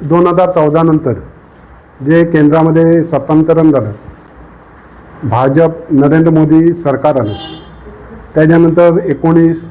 दोन हजार चौदानंतर जे केंद्रामध्ये सत्तांतरण झालं भाजप नरेंद्र मोदी सरकार आलं त्याच्यानंतर एकोणीस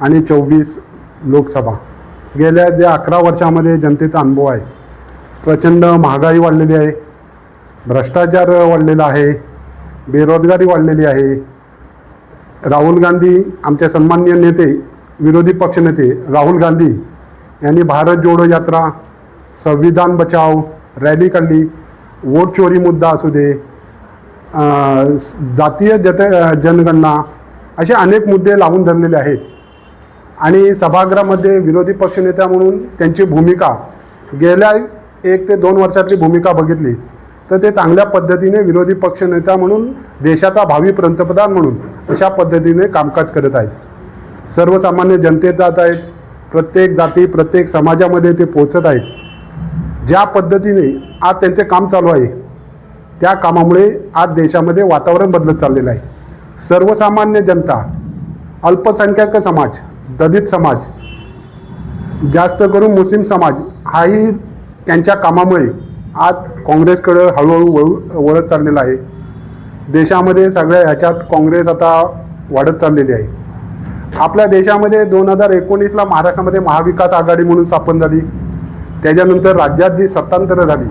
आणि चोवीस लोकसभा. गेल्या ज्या अकरा वर्षामध्ये जनतेचा अनुभव आहे प्रचंड महागाई वाढलेली आहे भ्रष्टाचार वाढलेला आहे बेरोजगारी वाढलेली आहे. राहुल गांधी आमचे सन्माननीय नेते विरोधी पक्षनेते राहुल गांधी यांनी भारत जोडो यात्रा संविधान बचाव रॅली काढली वोट चोरी मुद्दा असू दे जातीय जत जनगणना असे अनेक मुद्दे लावून धरलेले आहेत. आणि सभागृहामध्ये विरोधी पक्षनेत्या म्हणून त्यांची भूमिका गेल्या एक ते दोन वर्षातली भूमिका बघितली तर ते चांगल्या पद्धतीने विरोधी पक्षनेता म्हणून देशाचा भावी पंतप्रधान म्हणून अशा पद्धतीने कामकाज करत आहेत. सर्वसामान्य जनतेत जात आहेत प्रत्येक जाती प्रत्येक समाजामध्ये ते पोचत आहेत. ज्या पद्धतीने आज त्यांचे काम चालू आहे त्या कामामुळे आज देशामध्ये वातावरण बदलत चाललेलं आहे. सर्वसामान्य जनता अल्पसंख्याक समाज दलित समाज जास्त करून मुस्लिम समाज हाही त्यांच्या कामामुळे आज काँग्रेसकडं हळूहळू वळू वळत चाललेला आहे. देशामध्ये सगळ्या ह्याच्यात काँग्रेस आता वाढत चाललेली आहे. आपल्या देशामध्ये दोन हजार एकोणीसला महाराष्ट्रामध्ये महाविकास आघाडी म्हणून स्थापन झाली. त्याच्यानंतर राज्यात जी सत्तांतर झाली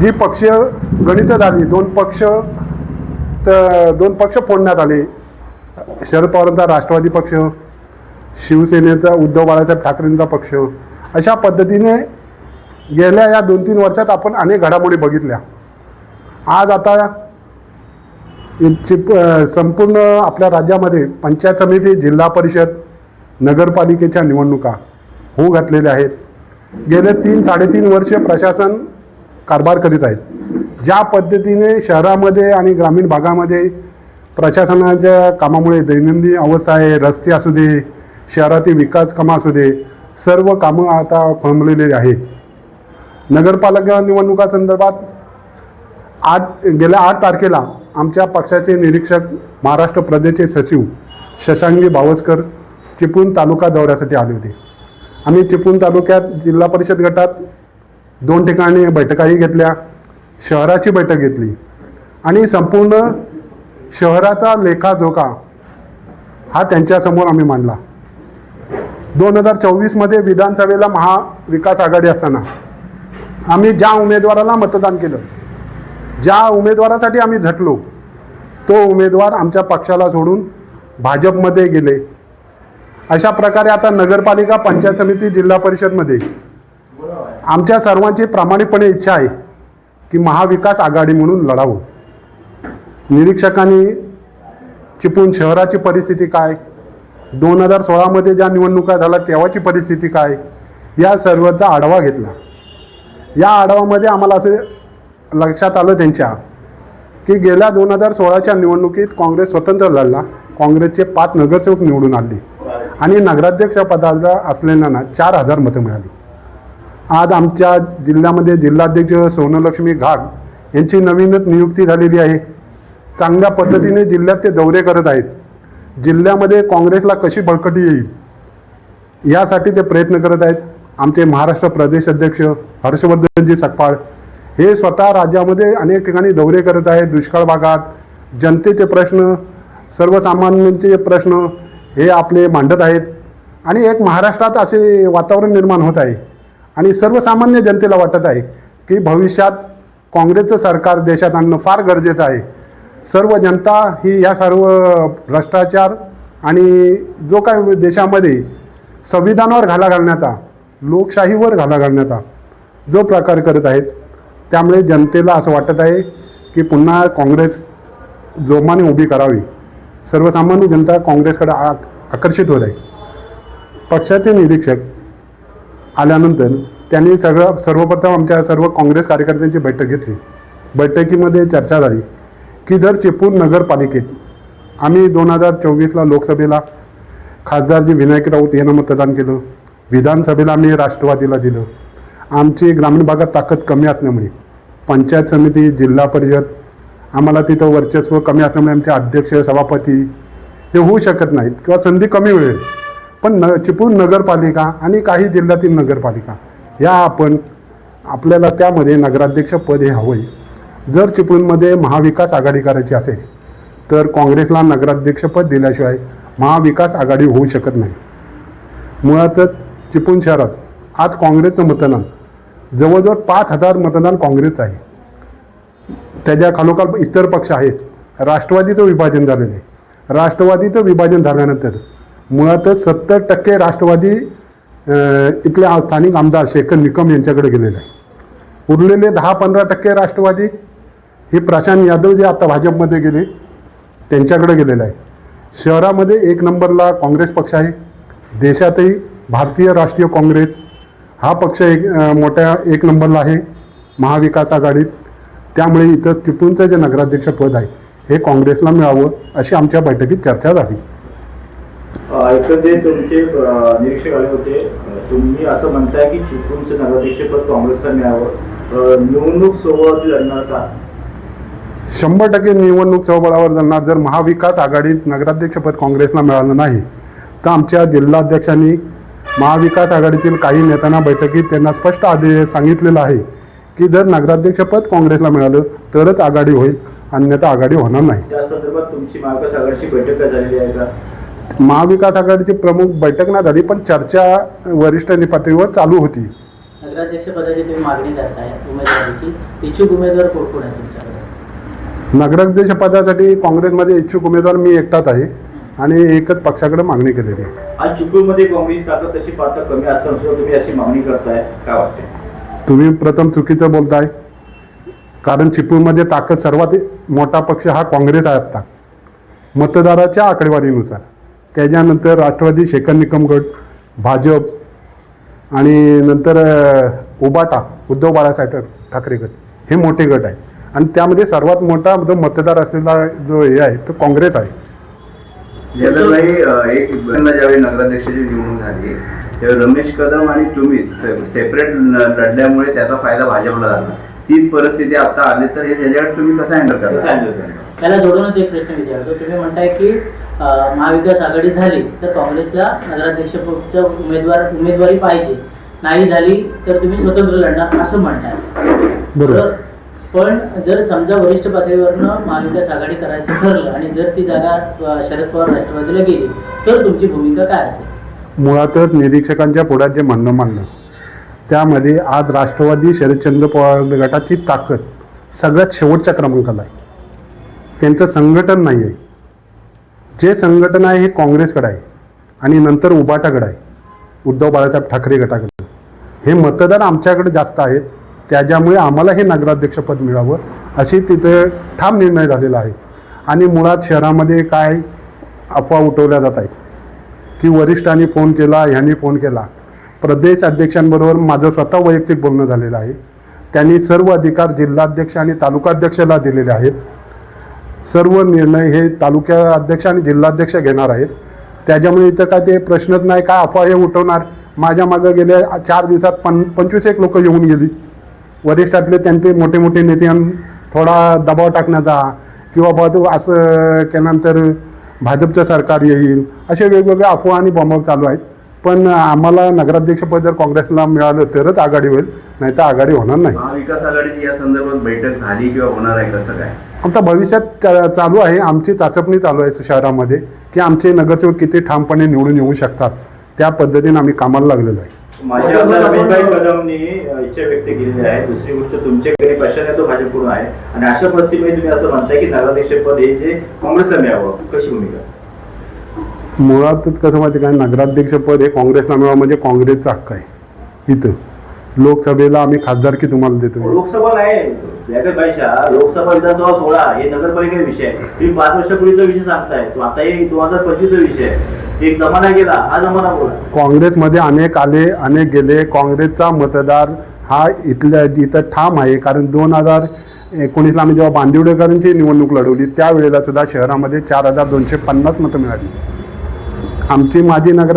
जी पक्ष गणित झाली दोन पक्ष तर दोन पक्ष फोडण्यात आले. शरद पवारांचा राष्ट्रवादी पक्ष शिवसेनेचा उद्धव बाळासाहेब ठाकरेंचा पक्ष अशा पद्धतीने गेल्या या दोन तीन वर्षात आपण अनेक घडामोडी बघितल्या. आज आता चिप संपूर्ण आपल्या राज्यामध्ये पंचायत समिती जिल्हा परिषद नगरपालिकेच्या निवडणुका होऊ घातलेल्या आहेत. गेले तीन साडेतीन वर्ष प्रशासन कारभार करीत आहेत. ज्या पद्धतीने शहरामध्ये आणि ग्रामीण भागामध्ये प्रशासनाच्या कामामुळे दैनंदिन अवस्था आहे रस्ते असू दे शहरातील विकास कामं असू दे सर्व कामं आता फळमलेली आहेत. नगरपालिका निवडणुका संदर्भात आठ गेल्या आठ तारखेला आमच्या पक्षाचे निरीक्षक महाराष्ट्र प्रदेशचे सचिव शशांगी बावस्कर चिपळूण तालुका दौऱ्यासाठी आले होते. आम्ही चिपळूण तालुक्यात जिल्हा परिषद गटात दोन ठिकाणी बैठकाही घेतल्या शहराची बैठक घेतली आणि संपूर्ण शहराचा लेखाजोखा हा त्यांच्यासमोर आम्ही मांडला. दोन हजार चोवीसमध्ये विधानसभेला महाविकास आघाडी असताना आम्ही ज्या उमेदवाराला मतदान केलं ज्या उमेदवारासाठी आम्ही झटलो तो उमेदवार आमच्या पक्षाला सोडून भाजपमध्ये गेले. अशा प्रकारे आता नगरपालिका पंचायत समिती जिल्हा परिषदमध्ये आमच्या सर्वांची प्रामाणिकपणे इच्छा आहे की महाविकास आघाडी म्हणून लढावं. निरीक्षकांनी चिपून शहराची परिस्थिती काय? दोन हजार सोळामध्ये ज्या निवडणुका झाल्या तेव्हाची परिस्थिती काय? या सर्वचा आढावा घेतला. या आढावामध्ये आम्हाला असे लक्षात आलं त्यांच्या की गेल्या दोन हजार सोळाच्या निवडणुकीत काँग्रेस स्वतंत्र लढला. काँग्रेसचे पाच नगरसेवक निवडून आले. आणि नगराध्यक्ष पदाला असलेल्यांना चार हजार मतं मिळाली. आज आमच्या जिल्ह्यामध्ये जिल्हाध्यक्ष सोनलक्ष्मी घाट यांची नवीनच नियुक्ती झालेली आहे. चांगल्या पद्धतीने जिल्ह्यात ते दौरे करत आहेत. जिल्ह्यामध्ये काँग्रेसला कशी बळकटी येईल? यासाठी ते प्रयत्न करत आहेत. आमचे महाराष्ट्र प्रदेश अध्यक्ष हर्षवर्धनजी सकपाळ हे स्वतः राज्यामध्ये अनेक ठिकाणी दौरे करत आहेत. दुष्काळ भागात जनतेचे प्रश्न सर्वसामान्यांचे प्रश्न हे आपले मांडत आहेत. आणि एक महाराष्ट्रात असे वातावरण निर्माण होत आहे. आणि सर्वसामान्य जनतेला वाटत आहे की भविष्यात काँग्रेसचं सरकार देशात आणणं फार गरजेचं आहे. सर्व जनता ही या सर्व भ्रष्टाचार आणि जो काय देशामध्ये संविधानावर घाला घालण्याचा लोकशाहीवर घाला घालण्याचा जो प्रकार करत आहेत त्यामुळे जनतेला असं वाटत आहे की पुन्हा काँग्रेस जोमाने उभी करावी. सर्वसामान्य जनता काँग्रेसकडे आ आकर्षित होत आहे. पक्षाचे निरीक्षक आल्यानंतर त्यांनी सगळं सर्वप्रथम आमच्या सर्व काँग्रेस कार्यकर्त्यांची बैठक घेतली. बैठकीमध्ये चर्चा झाली की जर चिपळूण नगरपालिकेत आम्ही दोन हजार चोवीसला लोकसभेला खासदारजी विनायक राऊत यांना मतदान केलं विधानसभेला आम्ही राष्ट्रवादीला दिलं आमची ग्रामीण भागात ताकद कमी असल्यामुळे पंचायत समिती जिल्हा परिषद आम्हाला तिथं वर्चस्व कमी असल्यामुळे आमचे अध्यक्ष सभापती हे होऊ शकत नाहीत किंवा संधी कमी मिळेल पण न चिपळूण नगरपालिका आणि काही जिल्ह्यातील नगरपालिका या आपण आपल्याला त्यामध्ये नगराध्यक्ष पद हे हवं आहे जर चिपळूणमध्ये महाविकास आघाडी करायची असेल तर काँग्रेसला नगराध्यक्षपद दिल्याशिवाय महाविकास आघाडी होऊ शकत नाही. मुळातच चिपळूण शहरात आज काँग्रेसचं मतदान जवळजवळ पाच हजार मतदान काँग्रेसचं आहे. त्याच्या खालोखाल इतर पक्ष आहेत. राष्ट्रवादीचं विभाजन झालेलं आहे. राष्ट्रवादीचं विभाजन झाल्यानंतर मुळातच सत्तर टक्के राष्ट्रवादी इथले स्थानिक आमदार शेखर निकम यांच्याकडे गेलेले आहे उरलेले दहा पंधरा टक्के राष्ट्रवादी हे प्रशांत यादव जे आता भाजपमध्ये गेले त्यांच्याकडे गेलेलं आहे शहरामध्ये एक नंबरला काँग्रेस पक्ष आहे. देशातही भारतीय राष्ट्रीय काँग्रेस हा पक्ष एक मोठ्या एक नंबरला आहे. महाविकास आघाडीत. त्यामुळे इथं चिपळूणचं जे नगराध्यक्ष पद आहे हे काँग्रेसला मिळावं अशी आमच्या बैठकीत चर्चा झाली. तुमचे निरीक्षक आले होते तुम्ही असं म्हणताय की चिपळूणचं नगराध्यक्षपद काँग्रेसला मिळावं. निवडणूक लढणार का? शंभर टक्के निवडणूक चळवळावर जाणार जर महाविकास आघाडीत नगराध्यक्षपद काँग्रेसला मिळालं नाही तर आमच्या जिल्हाध्यक्षांनी महाविकास आघाडीतील काही नेत्यांना बैठकीत त्यांना स्पष्ट आदेश सांगितलेलं आहे. की जर नगराध्यक्षपद काँग्रेसला मिळालं तरच आघाडी होईल. अन्यथा आघाडी होणार नाही. त्या संदर्भात तुमची महाविकास आघाडीची बैठक काय झालेली आहे का? महाविकास आघाडीची प्रमुख बैठक नाही झाली पण चर्चा वरिष्ठ पातळीवर चालू होती. नगराध्यक्ष पदाची तुम्ही मागणी करताय उमेदवाराची. इच्छुक उमेदवार कोण कोण आहे तुमच्याकडे? नगराध्यक्ष पदासाठी काँग्रेसमध्ये इच्छुक उमेदवार मी एकटाच आहे आणि एकच पक्षाकडे मागणी केलेली आहे. आज चिपळूणमध्ये काँग्रेस ताकद तशी पाहता कमी असताना सुद्धा तुम्ही अशी मागणी करताय काय वाटते तुम्ही प्रथम चुकीचं बोलताय. कारण चिपळूणमध्ये ताकद सर्वात मोठा पक्ष हा काँग्रेस आहे आत्ता. मतदाराच्या आकडेवारीनुसार. त्याच्यानंतर राष्ट्रवादी शेखर निकम गट भाजप आणि नंतर उबाटा उद्धव बाळासाहेब ठाकरे गट हे मोठे गट आहे आणि त्यामध्ये सर्वात मोठा जो मतदार असलेला जो हे आहे तो काँग्रेस आहे. एक ज्यावेळी नगराध्यक्षाची निवडणूक झाली त्यावेळी रमेश कदम आणि तुम्ही सेपरेट लढल्यामुळे त्याचा फायदा भाजपला झाला. तीच परिस्थिती आता आली तर हे त्याच्याकडे तुम्ही कसं हँडल करता? त्याला जोडूनच एक प्रश्न विचारतो. तुम्ही म्हणताय की महाविकास आघाडी झाली तर काँग्रेसला नगराध्यक्ष पदाचा उमेदवार उमेदवारी पाहिजे. नाही झाली तर तुम्ही स्वतंत्र लढणार असं म्हणताय. बरोबर. तर पण जर समजा वरिष्ठ पातळीवरनं महाविकास आघाडी करायचं ठरलं आणि जर ती जागा शरद पवार राष्ट्रवादीला गेली तर तुमची भूमिका काय असेल? मुळातच निरीक्षकांच्या पुढ्यात जे म्हणणं मांडलं त्यामध्ये आज राष्ट्रवादी शरदचंद्र पवार गटाची ताकद सगळ्यात शेवटच्या क्रमांकाला आहे. त्यांचं संघटन नाही आहे. जे संघटन आहे हे काँग्रेसकडे आहे आणि नंतर उबाटाकडे आहे उद्धव बाळासाहेब ठाकरे गटाकडे. हे मतदार आमच्याकडे जास्त आहेत त्याच्यामुळे आम्हाला हे नगराध्यक्षपद मिळावं अशी तिथे ठाम निर्णय झालेला आहे. आणि मुळात शहरामध्ये काय अफवा उठवल्या जात आहेत? की वरिष्ठांनी फोन केला ह्यांनी फोन केला. प्रदेश अध्यक्षांबरोबर माझं स्वतः वैयक्तिक बोलणं झालेलं आहे. त्यांनी सर्व अधिकार जिल्हाध्यक्ष आणि तालुकाध्यक्षाला दिलेले आहेत. सर्व निर्णय हे तालुक्या अध्यक्ष आणि जिल्हाध्यक्ष घेणार आहेत. त्याच्यामुळे इथं काय ते प्रश्नच नाही काय अफवा हे उठवणार. माझ्या मागं गेल्या चार दिवसात पं पंचवीस एक लोकं येऊन गेली. वरिष्ठातले त्यांचे मोठे मोठे नेते थोडा दबाव टाकण्याचा किंवा बा असं केल्यानंतर भाजपचं सरकार येईल असे वेगवेगळे अफवा आणि बॉम्ब चालू आहेत. पण आम्हाला नगराध्यक्षपद जर काँग्रेसला मिळालं तरच आघाडी होईल नाही तर आघाडी होणार नाही. महाविकास आघाडीची या संदर्भात बैठक झाली किंवा होणार आहे कसं काय? आता भविष्यात चालू आहे आमची चाचपणी चालू आहे शहरामध्ये की आमचे नगरसेवक किती ठामपणे निवडून येऊ शकतात त्या पद्धतीने आम्ही कामाला लागलेलो आहे. माझ्या रमेशभाई कदमनी इच्छा व्यक्त केलेली आहे. दुसरी गोष्ट तुमच्याकडे प्रशांत तो भाजपकडून आहे? आणि अशा परिस्थितीमध्ये तुम्ही असं म्हणताय की नगराध्यक्षपद हे जे काँग्रेसला मिळावं. कशी भूमिका? मुळातच कसं माहिती काय नगराध्यक्षपद हे काँग्रेसला मिळावं म्हणजे काँग्रेसचा हक्क आहे. इथं. लोकसभेला आम्ही खासदारकी तुम्हाला देतो. लोकसभा नाही. लोकसभा विधानसभा सोळा हे नगरपालिकेचा विषय आहे. तुम्ही पाच वर्षापूर्वीचा विषय सांगताय. तो आता हे दोन हजार पंचवीसचा विषय आहे. एक जमाना गेला हा जमाना बोला. काँग्रेसमध्ये अनेक आले अनेक गेले. काँग्रेसचा मतदार हा इथल्या इथं ठाम आहे. कारण दोन हजार एकोणीसला आम्ही जेव्हा बांदिवडेकरांची निवडणूक लढवली त्यावेळेला सुद्धा शहरामध्ये चार हजार दोनशे पन्नास मतं मिळाली. आमची माझी नगर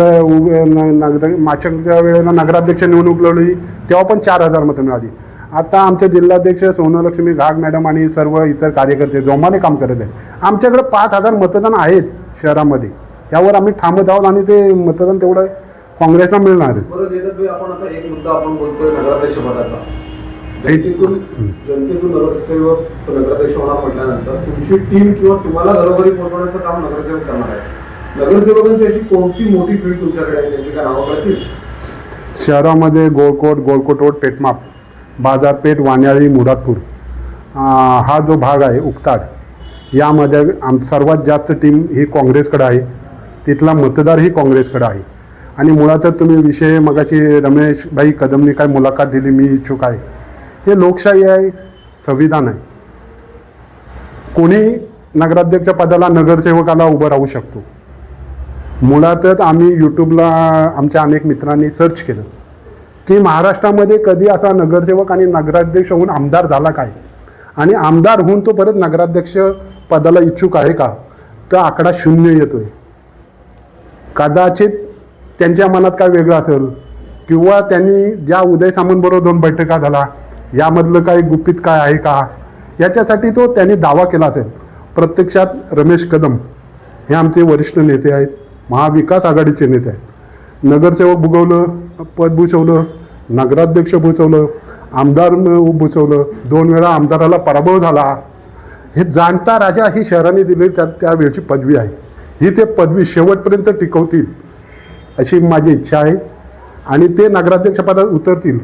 नगर मागच्या वेळेला नगराध्यक्ष निवडणूक लढवली तेव्हा पण चार हजार मतं मिळाली. आता आमचे जिल्हाध्यक्ष सोनलक्ष्मी घाग मॅडम आणि सर्व इतर कार्यकर्ते जोमाने काम करत आहेत. आमच्याकडे पाच हजार मतदान आहेत शहरामध्ये. यावर आम्ही ठामत आहोत आणि ते मतदान तेवढं काँग्रेसला मिळणारच बरं देतात आपण आता एक मुद्दा आपण बोलतोय नगराध्यक्ष पदाचा. जनतेतून जनतेतून नगरसेवक नगराध्यक्ष होणार म्हटल्यानंतर तुमची टीम किंवा तुम्हाला घरोघरी पोहोचवण्याचं काम नगरसेवक करणार आहे. नगरसेवकांची अशी कोणती मोठी फील्ड तुमच्याकडे आहे? त्यांची काय नावं कळतील शहरामध्ये गोळकोट गोळकोट रोड पेटमाप बाजारपेठ वाण्याळी मुरादपूर. हा जो भाग आहे उक्ताड यामध्ये आम सर्वात जास्त टीम ही काँग्रेसकडे आहे. तिथला मतदारही काँग्रेसकडे आहे. आणि मुळातच तुम्ही विषय मगाशी रमेशभाई कदमनी काय मुलाखत दिली मी इच्छुक आहे. हे लोकशाही आहे संविधान आहे. कोणी नगराध्यक्ष पदाला नगरसेवकाला उभं राहू शकतो. मुळातच आम्ही यूट्यूबला आमच्या अनेक मित्रांनी सर्च केलं. की महाराष्ट्रामध्ये कधी असा नगरसेवक आणि नगराध्यक्ष होऊन आमदार झाला काय? आणि आमदार होऊन तो परत नगराध्यक्ष पदाला इच्छुक आहे का? तर आकडा शून्य येतोय. कदाचित त्यांच्या मनात काय वेगळं असेल किंवा त्यांनी ज्या उदय सामंतबरोबर दोन बैठका झाला यामधलं काही गुपित काय आहे का? याच्यासाठी तो त्यांनी दावा केला असेल. प्रत्यक्षात रमेश कदम हे आमचे वरिष्ठ नेते आहेत महाविकास आघाडीचे नेते आहेत. नगरसेवक भुगवलं पद भूषवलं नगराध्यक्ष भूषवलं आमदार भूषवलं दोन वेळा आमदाराला पराभव झाला. हे जाणता राजा ही शहराने दिली त्या त्यावेळची पदवी आहे. ही ते पदवी शेवटपर्यंत टिकवतील अशी माझी इच्छा आहे. आणि ते नगराध्यक्षपदात उतरतील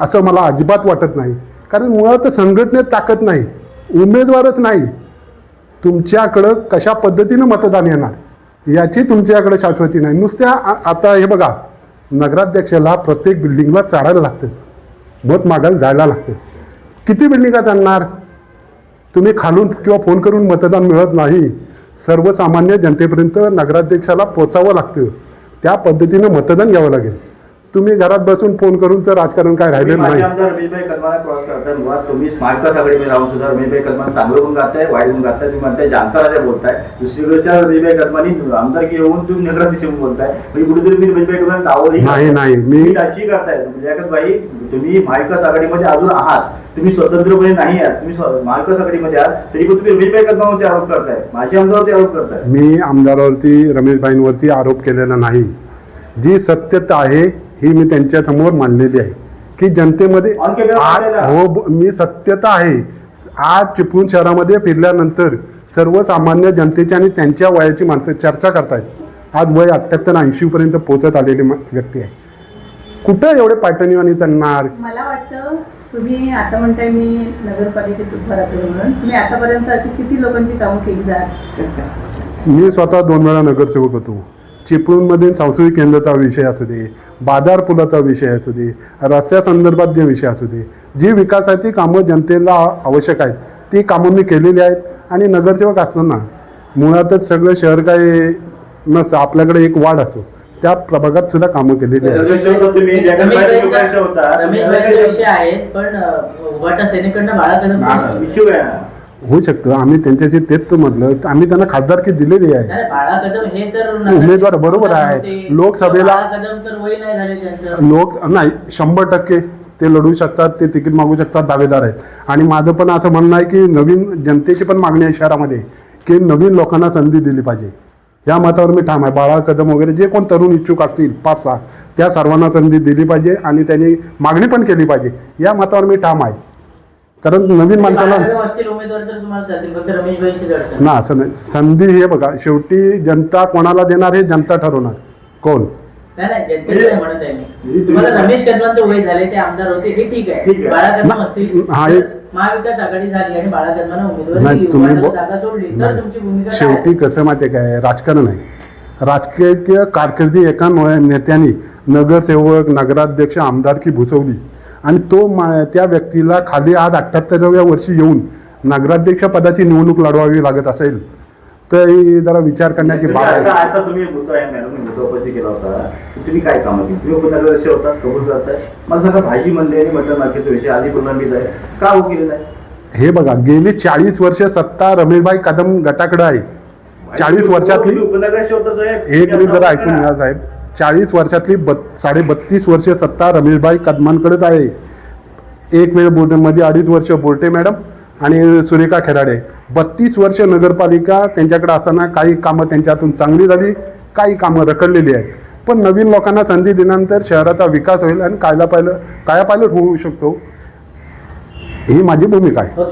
असं मला अजिबात वाटत नाही. कारण मुळात संघटनेत ताकद नाही उमेदवारच नाही. तुमच्याकडं कशा पद्धतीनं मतदान येणार याची तुमच्याकडे शाश्वती नाही. नुसत्या आ- आता हे बघा नगराध्यक्षाला प्रत्येक बिल्डिंगला चढायला लागतं. मत मागायला जायला लागतं. किती बिल्डिंगा चालणार तुम्ही खालून किंवा फोन करून मतदान मिळत नाही. सर्वसामान्य जनतेपर्यंत नगराध्यक्षाला पोचावं लागतं. त्या पद्धतीनं मतदान घ्यावं लागेल. तुम्ही घरात बसून फोन करून तर राजकारण काय राहिलेलं माझे नाही. तुम्ही महाविकास आघाडीमध्ये राहून सुद्धा रमेशभाई कदमान चांगलं पण गाताय वाईट पण गाताय. तुम्ही म्हणताय राजा बोलताय. दुसरीकडे त्या रमेशभाई कदमानी आमदारकी येऊन तुम्ही नगराध्यक्ष बोलताय. म्हणजे कुठेतरी तुम्ही रमेशभाई कदमान नाही, नाही, मी- राजकीय करताय. लियाकत भाई तुम्ही महाविकास आघाडीमध्ये अजून आहात. तुम्ही स्वतंत्रपणे नाही आहात. तुम्ही महाविकास आघाडीमध्ये आहात. तरी पण तुम्ही रमेशभाई कदमावरती आरोप करताय. माझ्या आमदारावरती आरोप करताय. मी आमदारावरती रमेशभाईंवरती आरोप केलेला नाही. जी सत्यता आहे ही मी त्यांच्यासमोर मांडलेली आहे. की जनतेमध्ये आज. हो मी सत्यता आहे. आज चिपळूण शहरामध्ये फिरल्यानंतर सर्वसामान्य जनतेची आणि त्यांच्या वयाची माणसं चर्चा करतायत. आज वय अठ्ठ्याहत्तर ऐंशी पर्यंत पोहोचत आलेली व्यक्ती आहे. कुठं एवढे पायटणीवाणी चालणार? मला वाटतं तुम्ही आता म्हणताय मी नगरपालिकेत उभा राहतो म्हणून. तुम्ही आतापर्यंत अशी किती लोकांची कामं केली जात? मी स्वतः दोन वेळा नगरसेवक होतो. चिपळूणमधील सांस्कृतिक केंद्राचा विषय असू दे बाजार पुलाचा विषय असू दे रस्त्यासंदर्भात जे विषय असू दे जी विकासाची कामं जनतेला आवश्यक आहेत ती कामं मी केलेली आहेत. आणि नगरसेवक असताना मुळातच सगळं शहर काय नसतं आपल्याकडे एक वाढ असतो त्या प्रभागात सुद्धा कामं केलेली आहेत. होऊ शकतं. आम्ही त्यांच्याशी तेच तर म्हटलं. तर आम्ही त्यांना खासदारकी दिलेली आहे. नाही, बाळा कदम हे तर उमेदवार बरोबर आहे. लोकसभेला- बाळा कदम तर वय नाही झाले त्यांचं. लोक नाही शंभर टक्के ते लढू शकतात ते तिकीट मागू शकतात दावेदार आहेत. आणि माझं पण असं म्हणणं आहे की नवीन जनतेची पण मागणी आहे शहरामध्ये की नवीन लोकांना संधी दिली पाहिजे. या मतावर मी ठाम आहे. बाळा कदम वगैरे जे कोण तरुण इच्छुक असतील पाच सहा त्या सर्वांना संधी दिली पाहिजे आणि त्यांनी मागणी पण केली पाहिजे. या मतावर मी ठाम आहे. कारण नवीन माणसाला बाळा कदम असतील उमेदवार तर तुम्हाला जातील फक्त रमेशभाईंची अडचण ना असं नाही. संधी हे बघा शेवटी जनता कोणाला देणार हे जनता ठरवणार. कोण? नाही नाही जनतेचं नाही म्हणत आहे मी. तुम्हाला रमेश कदमांचं वय झाले ते आमदार होते हे ठीक ठीक आहे. आहे. बाळा कदम ना- असतील हा, तर एक- महाविकास आघाडी झाली आणि बाळा कदमांना उमेदवारी नाही दिली, तुम्ही उभाटाला बो- जागा सोडली तर नाही. तुमची भूमिका काय शेवटी असेल? कसं माहिती आहे काय? राजकारण आहे राजकीय कारकिर्दी एका न- नेत्याने नगरसेवक नगराध्यक्ष आमदारकी भुसवली. आणि तो मा- त्या व्यक्तीला खाली आज अठ्ठ्याहत्तराव्या वर्षी येऊन नगराध्यक्ष पदाची निवडणूक लढवावी लागत असेल तर ही जरा विचार करण्याची बाब आहे. आता तुम्ही मुद्दा आहे मॅडम मी मुद्दा उपस्थित केला होता. तुम्ही काय कामं केली? तुम्ही होता कबूल करताय? मला सांगा भाजी आणि मटण मार्केटचा विषय आधी प्रलंबित आहे. का हो केलेला आहे? हे बघा गेली चाळीस वर्ष सत्ता रमेशभाई कदम गटाकडे आहे. चाळीस वर्षातली उपनगराध्यक्ष होता साहेब एक मिनिट जरा ऐकून. घ्या साहेब. चाळीस वर्षातली बत् साडे बत्तीस वर्ष सत्ता रमेशभाई कदमांकडेच आहे. एक वेळ बोर्डेमध्ये अडीच वर्ष बोर्टे मॅडम आणि सुरेखा खेराडे. बत्तीस वर्ष नगरपालिका त्यांच्याकडे असताना काही कामं त्यांच्यातून चांगली झाली काही कामं रखडलेली आहेत. पण नवीन लोकांना संधी दिल्यानंतर शहराचा विकास होईल आणि कायला पाहिलं काया पायलट होऊ शकतो. ही माझी भूमिका आहे. हो,